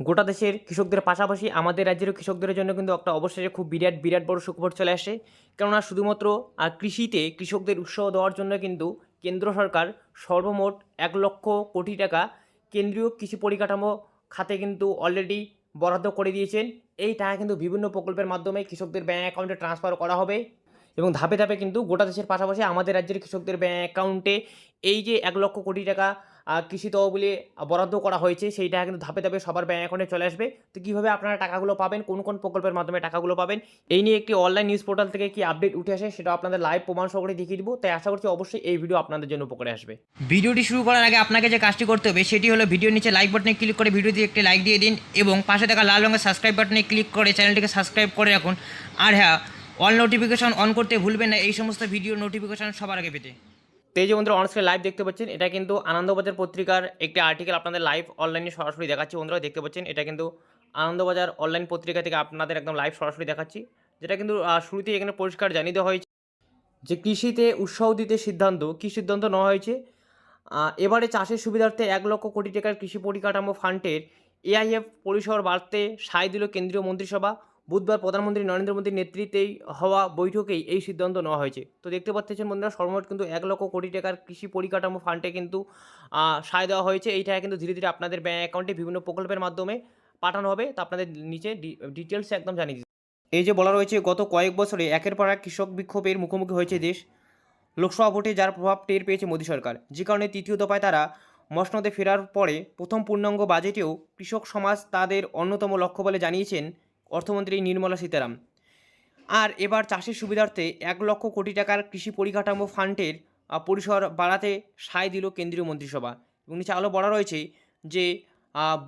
গোটা দেশের কৃষকদের পাশাপাশি আমাদের রাজ্যেরও কৃষকদের জন্য কিন্তু একটা অবশেষে খুব বিরাট বিরাট বড় সুখবর চলে আসে। কেননা শুধুমাত্র কৃষিতে কৃষকদের উৎসাহ দেওয়ার জন্য কিন্তু কেন্দ্র সরকার সর্বমোট এক লক্ষ কোটি টাকা কেন্দ্রীয় কৃষি পরিকাঠামো খাতে কিন্তু অলরেডি বরাদ্দ করে দিয়েছেন। এই টাকা কিন্তু বিভিন্ন প্রকল্পের মাধ্যমে কৃষকদের ব্যাঙ্ক অ্যাকাউন্টে ট্রান্সফার করা হবে এবং ধাপে ধাপে কিন্তু গোটা দেশের পাশাপাশি আমাদের রাজ্যের কৃষকদের ব্যাঙ্ক অ্যাকাউন্টে এই যে এক লক্ষ কোটি টাকা কৃষি তহবিলে বরাদ্দ করা হয়েছে সেই টাকা কিন্তু ধাপে ধাপে সবার ব্যাঙ্ক অ্যাকাউন্টে চলে আসবে। তো কীভাবে আপনারা টাকাগুলো পাবেন, কোন কোন প্রকল্পের মাধ্যমে টাকাগুলো পাবেন, এই নিয়ে একটি অনলাইন নিউজ পোর্টাল থেকে কি আপডেট উঠে আসে, সেটা আপনাদের লাইভ প্রমাণ সহকারে দেখিয়ে দিব। তাই আশা করছি অবশ্যই এই ভিডিও আপনাদের জন্য উপকারে আসবে। ভিডিওটি শুরু করার আগে আপনাকে যে কাজটি করতে হবে, সেটি হলো ভিডিওর নিচে লাইক বাটনে ক্লিক করে ভিডিওতে একটি লাইক দিয়ে দিন এবং পাশে থাকা লাল রঙের সাবস্ক্রাইব বাটনে ক্লিক করে চ্যানেলটিকে সাবস্ক্রাইব করে রাখুন। আর হ্যাঁ অল নোটিফিকেশন অন করতে ভুলবেন না, এই সমস্ত ভিডিও নোটিফিকেশন সবার আগে পেতে। তো এই যে বন্ধুরা অনস্ক্রিন লাইভ দেখতে পাচ্ছেন, এটা কিন্তু আনন্দবাজার পত্রিকার একটি আর্টিকেল আপনাদের লাইভ অনলাইনে সরাসরি দেখাচ্ছি বন্ধুরা, দেখতে পাচ্ছেন, এটা কিন্তু আনন্দবাজার অনলাইন পত্রিকা থেকে আপনাদের একদম লাইভ সরাসরি দেখাচ্ছি, যেটা কিন্তু শুরুতেই এখানে পরিষ্কার জানিয়ে দেওয়া হয়েছে যে কৃষিতে উৎসাহ দিতে সিদ্ধান্ত, কী সিদ্ধান্ত নেওয়া হয়েছে? এবারে চাষের সুবিধার্থে এক লক্ষ কোটি টাকার কৃষি পরিকাঠামো ফান্ডের এআইএফ পরিসর বাড়তে সায় দিল কেন্দ্রীয় মন্ত্রিসভা। বুধবার প্রধানমন্ত্রী নরেন্দ্র মোদীর নেতৃত্বেই হওয়া বৈঠকেই এই সিদ্ধান্ত নেওয়া হয়েছে। তো দেখতে পাচ্ছেন বন্ধুরা, সর্বমোট কিন্তু এক লক্ষ কোটি টাকার কৃষি পরিকাঠামো ফান্ডে কিন্তু সায় দেওয়া হয়েছে। এই টাকা কিন্তু ধীরে ধীরে আপনাদের ব্যাঙ্ক অ্যাকাউন্টে বিভিন্ন প্রকল্পের মাধ্যমে পাঠানো হবে। তো আপনাদের নিচে ডিটেলস একদম জানিয়ে দিচ্ছি। এই যে বলা রয়েছে, গত কয়েক বছরে একের পর এক কৃষক বিক্ষোভের মুখোমুখি হয়েছে দেশ। লোকসভা ভোটে যার প্রভাব টের পেয়েছে মোদী সরকার। যে কারণে তৃতীয় দফায় তারা মসনদে ফেরার পরে প্রথম পূর্ণাঙ্গ বাজেটেও কৃষক সমাজ তাদের অন্যতম লক্ষ্য বলে জানিয়েছেন অর্থমন্ত্রী নির্মলা সীতারাম। আর এবার চাষের সুবিধার্থে এক লক্ষ কোটি টাকার কৃষি পরিকাঠামো ফান্ডের পরিসর বাড়াতে সায় দিল কেন্দ্রীয় মন্ত্রিসভা। এবং নিচে আলো বলা রয়েছে যে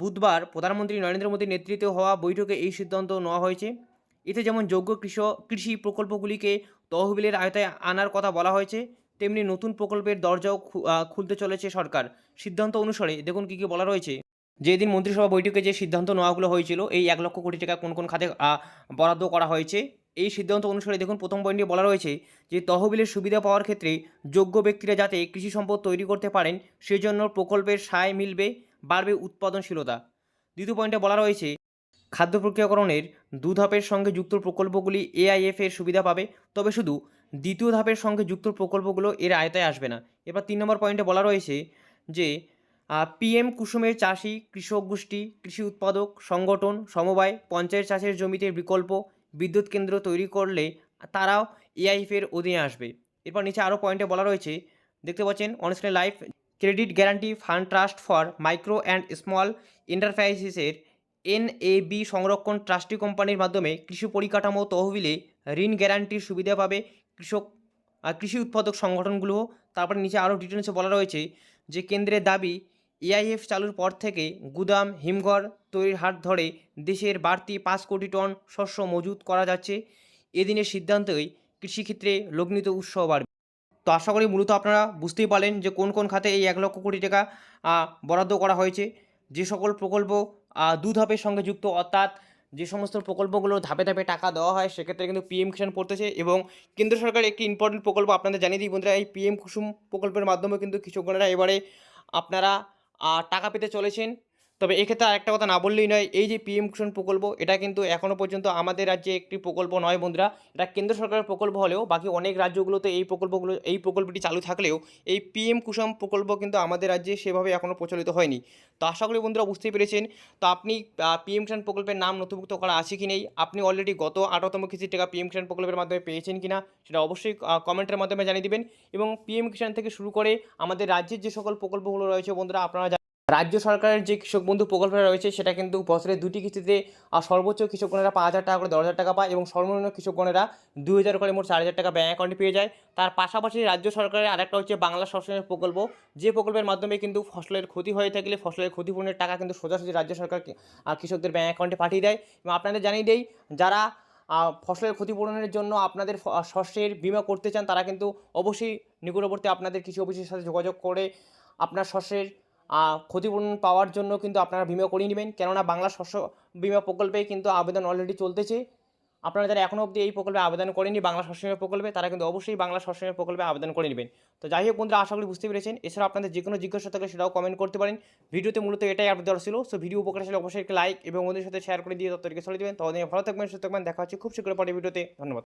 বুধবার প্রধানমন্ত্রী নরেন্দ্র মোদীর নেতৃত্বে হওয়া বৈঠকে এই সিদ্ধান্ত নেওয়া হয়েছে। এতে যেমন যোগ্য কৃষক কৃষি প্রকল্পগুলিকে তহবিলের আয়তায় আনার কথা বলা হয়েছে, তেমনি নতুন প্রকল্পের দরজাও খুলতে চলেছে সরকার। সিদ্ধান্ত অনুসারে দেখুন কী কী বলা রয়েছে। যেদিন মন্ত্রিসভা বৈঠকে যে সিদ্ধান্ত নেওয়াগুলো হয়েছিল, এই এক লক্ষ কোটি টাকা কোন কোন খাতে বরাদ্দ করা হয়েছে। এই সিদ্ধান্ত অনুসারে দেখুন, প্রথম পয়েন্টে বলা রয়েছে যে, তহবিলের সুবিধা পাওয়ার ক্ষেত্রে যোগ্য ব্যক্তিরা যাতে কৃষি সম্পদ তৈরি করতে পারেন, সেজন্য প্রকল্পের সায় মিলবে, বাড়বে উৎপাদনশীলতা। দ্বিতীয় পয়েন্টে বলা রয়েছে, খাদ্য প্রক্রিয়াকরণের দু ধাপের সঙ্গে যুক্ত প্রকল্পগুলি এআইএফ এর সুবিধা পাবে, তবে শুধু দ্বিতীয় ধাপের সঙ্গে যুক্ত প্রকল্পগুলো এর আয়তায় আসবে না। এবার তিন নম্বর পয়েন্টে বলা রয়েছে যে পিএম কুসুমের চাষি, কৃষক গোষ্ঠী, কৃষি উৎপাদক, সংগঠন, সমবায়, পঞ্চায়েত চাষের জমিতে বিকল্প বিদ্যুৎ কেন্দ্র তৈরি করলে তারাও এআইএফের অধীনে আসবে। এরপর নিচে আরও পয়েন্টে বলা রয়েছে, দেখতে পাচ্ছেন onscreen life credit guarantee fund trust for micro and small এন্টারপ্রাইজেসের NAB সংরক্ষণ ট্রাস্টি কোম্পানির মাধ্যমে কৃষি পরিকাঠামো তহবিলে ঋণ গ্যারান্টির সুবিধা পাবে কৃষক কৃষি উৎপাদক সংগঠনগুলো। তারপরে নিচে আরও ডিটেলসে বলা রয়েছে যে, কেন্দ্রের দাবি এআইএফ চালুর পর থেকে গুদাম, হিমঘর তৈরির হাত ধরে দেশের বাড়তি পাঁচ কোটি টন শস্য মজুত করা যাচ্ছে। এদিনের সিদ্ধান্তই কৃষিক্ষেত্রে লগ্নিত উৎসাহ বাড়বে তো আশা করি মূলত আপনারা বুঝতেই পারলেন যে কোন কোন খাতে এই এক লক্ষ কোটি টাকা বরাদ্দ করা হয়েছে। যে সকল প্রকল্প দু ধাপের সঙ্গে যুক্ত, অর্থাৎ যে সমস্ত প্রকল্পগুলো ধাপে ধাপে টাকা দেওয়া হয়, সেক্ষেত্রে কিন্তু পিএম কিষাণ পড়তেছে এবং কেন্দ্র সরকার একটি ইম্পর্টেন্ট প্রকল্প আপনাদের জানিয়ে দিই বন্ধুরা, এই পিএম কুসুম প্রকল্পের মাধ্যমে কিন্তু কৃষকগণেরা এবারে আপনারা টাকা পেতে চলেছেন তবে এক্ষেত্রে আরেকটা কথা না বললেই নয়, এই যে পিএম কুষণ প্রকল্প, এটা কিন্তু এখনও পর্যন্ত আমাদের রাজ্যে একটি প্রকল্প নয় বন্ধুরা। এটা কেন্দ্র সরকারের প্রকল্প হলেও বাকি অনেক রাজ্যগুলোতে এই প্রকল্পগুলো, এই প্রকল্পটি চালু থাকলেও এই পিএম কুসুম প্রকল্প কিন্তু আমাদের রাজ্যে সেভাবে এখনও প্রচলিত হয়নি। তো আশা করি বন্ধুরা বুঝতেই পেরেছেন। তো আপনি পিএম কিষাণ প্রকল্পের নাম নথিভুক্ত করা আছে কি নেই? আপনি অলরেডি গত আঠারোতম কিস্তির টাকা পিএম কিষাণ প্রকল্পের মাধ্যমে পেয়েছেন কি না সেটা অবশ্যই কমেন্টের মাধ্যমে জানিয়ে দিবেন। এবং পিএম কিষাণ থেকে শুরু করে আমাদের রাজ্যের যে সকল প্রকল্পগুলো রয়েছে বন্ধুরা, আপনারা রাজ্য সরকারের যে কৃষক বন্ধু প্রকল্প রয়েছে, সেটা কিন্তু বছরে দুটি কিস্তিতে সর্বোচ্চ কৃষকগণেরা পাঁচ হাজার টাকা করে দশ হাজার টাকা পায় এবং সর্বনিম্ন কৃষকগণেরা দুই হাজার করে মোট চার হাজার টাকা ব্যাঙ্ক অ্যাকাউন্টে পেয়ে যায়। তার পাশাপাশি রাজ্য সরকারের আরেকটা হচ্ছে বাংলা শস্যের প্রকল্প। যে প্রকল্পের মাধ্যমে কিন্তু ফসলের ক্ষতি হয়ে থাকলে ফসলের ক্ষতিপূরণের টাকা কিন্তু সোজাসুজি রাজ্য সরকার কৃষকদের ব্যাঙ্ক অ্যাকাউন্টে পাঠিয়ে দেয়। এবং আপনাদের জানিয়ে দেই, যারা ফসলের ক্ষতিপূরণের জন্য আপনাদের শস্যের বিমা করতে চান, তারা কিন্তু অবশ্যই নিকটবর্তী আপনাদের কৃষি অফিসের সাথে যোগাযোগ করে আপনার শস্যের ক্ষতিপূরণ পাওয়ার জন্য কিন্তু আপনারা বিমা করিয়ে নেবেন। কেননা বাংলা শস্য বিমা প্রকল্পে কিন্তু আবেদন অলরেডি চলতেছে। আপনারা যারা এখনও অবধি এই প্রকল্পে আবেদন করেনি বাংলা সশ্রমের প্রকল্পে, তারা কিন্তু অবশ্যই বাংলা সশ্রমের প্রকল্পে আবেদন করে নেবেন। তো যাই হোক বন্ধুরা, আশা করি বুঝতে পেরেছেন। এছাড়া আপনাদের যে কোনো জিজ্ঞাসা থাকলে সেটাও কমেন্ট করতে পারেন। ভিডিওতে মূলত এটাই দেওয়ার ছিল। সো ভিডিও উপকার ছিল অবশ্যই একটা লাইক এবং ওদের সাথে শেয়ার করে দিয়ে তত্ত্বটিকে চলে দেবেন। ততদিন ভালো থাকবেন, সুস্থ থাকবেন। দেখা হচ্ছে খুব শীঘ্র পরে ভিডিওতে ধন্যবাদ।